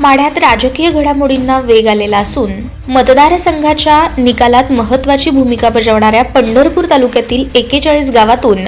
माढ्यात राजकीय घडामोडींना वेग आलेला असून मतदारसंघाच्या निकालात महत्वाची भूमिका बजावणाऱ्या पंढरपूर तालुक्यातील एकेचाळीस गावातून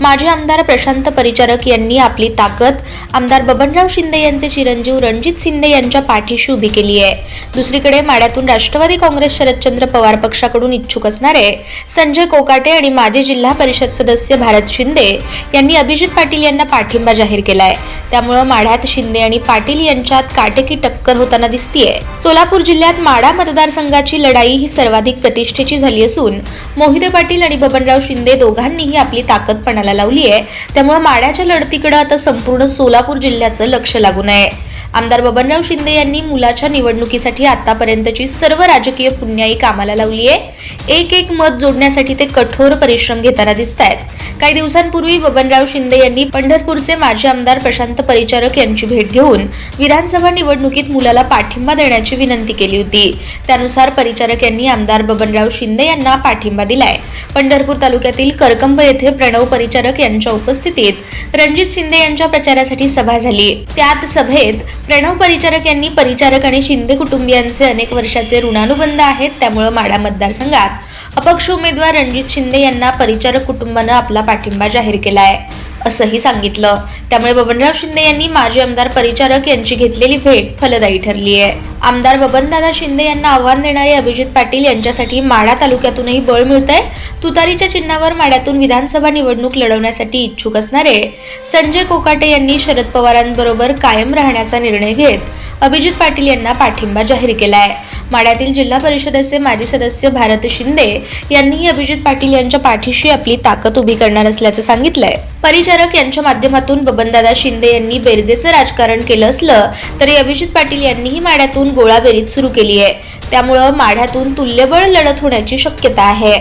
माजी आमदार प्रशांत परिचारक यांनी आपली ताकद आमदार बबनराव शिंदे यांचे चिरंजीव रणजित शिंदे यांच्या पाठीशी उभी केली आहे. दुसरीकडे माढ्यातून राष्ट्रवादी काँग्रेस शरदचंद्र पवार पक्षाकडून इच्छुक असणारे संजय कोकाटे आणि माजी जिल्हा परिषद सदस्य भारत शिंदे यांनी अभिजित पाटील यांना पाठिंबा जाहीर केलाय. त्यामुळं माढ्यात शिंदे आणि पाटील यांच्यात काटेकी टक्कर होताना दिसतीये. सोलापूर जिल्ह्यात माढा मतदारसंघाची लढाई ही सर्वाधिक प्रतिष्ठेची झाली असून मोहिते पाटील आणि बबनराव शिंदे दोघांनीही आपली ताकद पणाला लावली आहे त्यामुळे माढ्याच्या लढतीकडे आता संपूर्ण सोलापूर जिल्ह्याचं लक्ष लागून आहे. आमदार बबनराव शिंदे यांनी मुलाच्या निवडणुकीसाठी आतापर्यंतची सर्व राजकीय पुण्याई कामाला लावली आहे. एक एक मत जोडण्यासाठी ते कठोर परिश्रम घेताना दिसत आहेत काही दिवसांपूर्वी बबनराव शिंदे यांनी पंढरपूरचे माजी आमदार प्रशांत परिचारक यांची भेट घेऊन विधानसभा निवडणुकीत मुलाला पाठिंबा देण्याची विनंती केली होती. त्यानुसार परिचारक यांनी आमदार बबनराव शिंदे यांना पाठिंबा दिलाय. पंढरपूर तालुक्यातील करकंब येथे प्रणव परिचारक यांच्या उपस्थितीत रणजित शिंदे यांच्या प्रचारासाठी सभा झाली. त्यात सभेत प्रणव परिचारक यांनी परिचारक आणि शिंदे कुटुंबियांचे अनेक वर्षाचे ऋणानुबंध आहेत त्यामुळे माडा मतदारसंघात अपक्ष उमेदवार रणजित शिंदे यांना परिचारक कुटुंबानं आपला पाठिंबा जाहीर केला आहे असंही सांगितलं. त्यामुळे बबनराव शिंदे यांनी माजी आमदार परिचारक यांची घेतलेली भेट फलदायी ठरली आहे. आमदार बबनदादा शिंदे यांना आव्हान देणारे अभिजित पाटील यांच्यासाठी माढा तालुक्यातूनही बळ मिळत आहे तुतारीच्या चिन्हावर माढ्यातून विधानसभा निवडणूक लढवण्यासाठी इच्छुक असणारे संजय कोकाटे यांनी शरद पवारांबरोबर कायम राहण्याचा निर्णय घेत अभिजित पाटील यांना पाठिंबा जाहीर केला आहे माढ्यातील जिल्हा परिषदेचे माजी सदस्य भारत शिंदे यांनीही अभिजित पाटील यांच्या पाठीशी आपली ताकद उभी करणार असल्याचं सांगितलंय. परिचारक यांच्या माध्यमातून बबनदादा शिंदे यांनी बेरजेचं राजकारण केलं असलं तरी अभिजित पाटील यांनीही माढ्यातून गोळाबेरीज सुरू केली आहे त्यामुळं माढ्यातून तुल्यबळ लढत होण्याची शक्यता आहे.